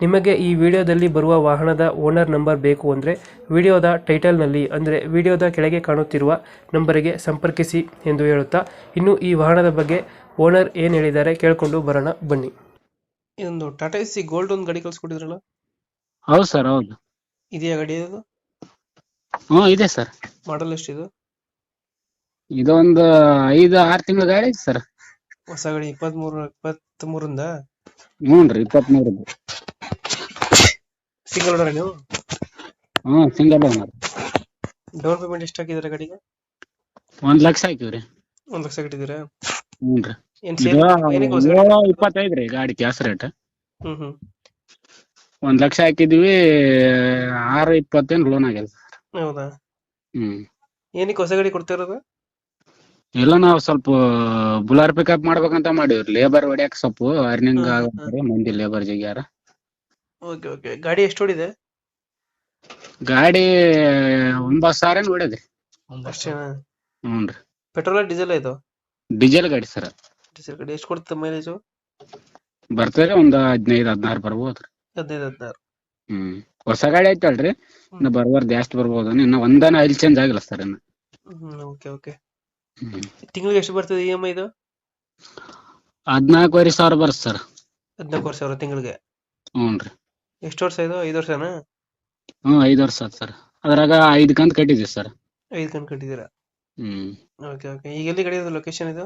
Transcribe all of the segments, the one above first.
ನಿಮಗೆ ಈ ವಿಡಿಯೋದಲ್ಲಿ ಬರುವ ವಾಹನದ ಓನರ್ ನಂಬರ್ ಬೇಕು ಅಂದರೆ ವಿಡಿಯೋದ ಟೈಟಲ್ನಲ್ಲಿ ಅಂದರೆ ವಿಡಿಯೋದ ಕೆಳಗೆ ಕಾಣುತ್ತಿರುವ ನಂಬರಿಗೆ ಸಂಪರ್ಕಿಸಿ ಎಂದು ಹೇಳುತ್ತಾ ಇನ್ನು ಈ ವಾಹನದ ಬಗ್ಗೆ ಓನರ್ ಏನು ಹೇಳಿದ್ದಾರೆ ಕೇಳಿಕೊಂಡು ಬರೋಣ ಬನ್ನಿ. ಇದೊಂದು ಟಾಟಾ ಸಿ ಗೋಲ್ಡ್ ಒಂದು ಗಾಡಿ ಕಳಿಸ್ಕೊಟ್ಟಿದ್ರಲ್ಲ? ಹೌದು ಸರ್ ಹೌದು. ಇದೆಯಾ ಗಾಡಿ ಇದು? ಹ್ಞೂ ಇದೆ ಸರ್. ಮಾಡಲ್ ಎಷ್ಟಿದು? ಇದೊಂದು ಐದು ಆರು ತಿಂಗಳ ಗಾಡಿ ಸರ್. ಹೊಸ ಗಾಡಿ ಇಪ್ಪತ್ಮೂರು ಇಪ್ಪತ್ತ್ಮೂರಿಂದ ಹ್ಞೂ ರೀ ಇಪ್ಪತ್ಮೂರದ್ದು. ಸಿಂಗಲ್ ಓನರ್ ನೀವು? Hmm single owner down payment ಎಷ್ಟು ಹಾಕಿದ್ರೆ ಗಾಡಿಗೆ? ಒಂದ್ ಲಕ್ಷ ಹಾಕಿವ್ರಿ. ಒಂದ್ ಲಕ್ಷ ಕಟ್ಟಿದ್ದೀರಾ ರೀ. ಏನು ಇದು ಸೇಲ್ ಏನಕ್ಕೆ ಹೊಸ ಗಾಡಿ? ಏಳು ಇಪ್ಪತ್ತೈದು ರೀ ಗಾಡಿ ಕ್ಯಾಸ್ ರೇಟ್. ಹ್ಮ್ ಹ್ಮ್. ಒಂದ್ ಲಕ್ಷ ಹಾಕಿದ್ವಿ ಆರು ಇಪ್ಪತ್ತೇನು ಲೋನ್ ಆಗಿಲ್ಲ ಸರ್. ಹೌದಾ? ಹ್ಮ್. ಏನಕ್ಕೆ ಹೊಸ ಗಾಡಿ ಕೊಡ್ತಿರೋದು? ಇಲ್ಲ ನಾವು ಸ್ವಲ್ಪ ಬುಲಾರ್ ಪಿಕಪ್ ಮಾಡ್ಬೇಕಂತ ಮಾಡಿವ್ರಿ. ಲೇಬರ್ ಹೊಡ್ಯಾಕ ಸ್ವಲ್ಪ ಅರ್ನಿಂಗ್ ಆಗತ್ರಿ ಮಂದಿ ಲೇಬರ್ ಜಗ್ಯಾರ. Okay okay. ಗಾಡಿ ಎಷ್ಟು ಓಡಿದೆ? ಗಾಡಿ ಒಂಬತ್ತು ಸಾವಿರ ಹೊಡ್ಯದ್ರಿ ಅಷ್ಟೇನಾ ಹ್ಞೂ ರೀ. ಪೆಟ್ರೋಲ್ ಡೀಸೆಲ್ ಇದು? ಡೀಸೆಲ್ ಗಾಡಿ ಸರ್. ಡೀಸೆಲ್ ಗಾಡಿ ಎಷ್ಟು ಕೊಡುತ್ತೆ ಮೈಲೇಜು ಬರ್ತದೆ ಒಂದ್ ಹದಿನೈದು ಹದಿನಾರು ಬರ್ಬೋದ್ರಿ ಹದಿನೈದು ಹದಿನಾರು. ಹ್ಮ್ ಹೊಸ ಗಾಡಿ ಐತಲ್ರಿ? ಇನ್ನ ಬರ್ಬಾರ್ದು ಜಾಸ್ತಿ ಬರ್ಬೋದು. ಇನ್ನ ಒಂದನ ಆಯಿಲ್ ಚೇಂಜ್ ಆಗಿಲ್ಲ ಸರ್ ಇನ್ನ. Hmm okay okay. ತಿಂಗಳಿಗೆ ಎಷ್ಟು ಬರ್ತದೆ ಇ ಎಂ ಐದು ಹದಿನಾಲ್ಕುವರೆ ಹದ್ನಾಲ್ಕುವರೆ ಸಾವಿರ ಬರುತ್ತೆ ಸರ್. ಹದಿನಾಲ್ಕು ಸಾವಿರ ತಿಂಗಳಿಗೆ? ಹ್ಞೂನ್ರಿ ಎಷ್ಟು ವರ್ಷ ಇದು? ಐದು ವರ್ಷನಾ? ಹ್ಞೂ ಐದು ವರ್ಷ ಆತ್ ಸರ್. ಅದ್ರಾಗ ಐದು ಕಂತ್ ಕಟ್ಟಿದ್ವಿ ಸರ್. ಐದು ಕಂತ್ ಕಟ್ಟಿದ್ದೀರಾ ಹ್ಮ್. Okay okay. ಈಗ ಎಲ್ಲಿ ಕಡೆ ಇದು ಲೊಕೇಶನ್ ಇದು?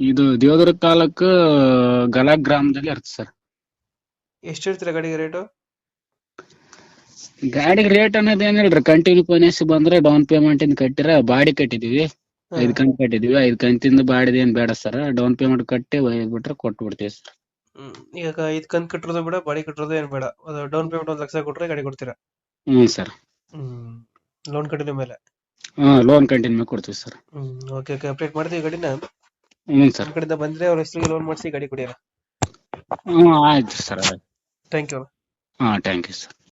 ಇದು ದೇವದುರ್ಗ ತಾಲೂಕು ಗಲಾ ಗ್ರಾಮದಲ್ಲಿ ಇರುತ್ತೆ ಸರ್. ಎಷ್ಟು ಹೇಳ್ತೀರಾ ಗಾಡಿಗೆ ರೇಟು ಗಾಡಿಗೆ ರೇಟ್ ಅನ್ನೋದು ಏನಿಲ್ರಿ ಕಂಟಿನ್ಯೂ ಫೈನಾನ್ಸ್ ಬಂದ್ರೆ ಡೌನ್ ಪೇಮೆಂಟ್ ಇಂದ ಕಟ್ಟಿರ ಬಾಡಿ ಕಟ್ಟಿದೀವಿ. ಐದು ಕಂತ್ ಕಟ್ಟಿದೀವಿ. ಐದು ಕಂತಿಂದ ಬಾಡಿದ ಏನ್ ಬೇಡ ಸರ್. ಡೌನ್ ಪೇಮೆಂಟ್ ಕಟ್ಟಿ ಬಿಟ್ರೆ ಕೊಟ್ಟು ಬಿಡ್ತೀವಿ ಸರ್. ಹ್ಮ್. ಈಗ ಇದ್ ಕಂತ್ ಕಟ್ಟಿರೋದು ಬೇಡ ಬಾಡಿ ಕಟ್ಟಿರೋದು ಏನ್ ಬೇಡ. ಅದು ಡೌನ್ ಪೇಮೆಂಟ್ ಒಂದ್ ಲಕ್ಷ ಕೊಟ್ರೆ ಗಾಡಿ ಕೊಡ್ತೀರಾ? ಹ್ಮ್ ಸರ್. ಹ್ಮ್. ಲೋನ್ ಕಟ್ಟಿದ ಮೇಲೆ? ಲೋನ್ ಕಂಟಿನ್ಯೂ ಕೊಡ್ತೀವಿ sir. Hmm okay okay update ಮಾಡ್ತೀವಿ ಗಾಡಿನ? ಹ್ಞೂ ಸರ್. ನಮ್ಮ ಕಡೆಯಿಂದ ಬಂದ್ರೆ ಅವ್ರ ಹೆಸರಿಗೆ ಲೋನ್ ಮಾಡಿಸಿ ಗಾಡಿ ಹ್ಞೂ ಆಯ್ತು ಸರ್ ಥ್ಯಾಂಕ್ ಯು ಹಾಂ ಥ್ಯಾಂಕ್ ಯು ಸರ್.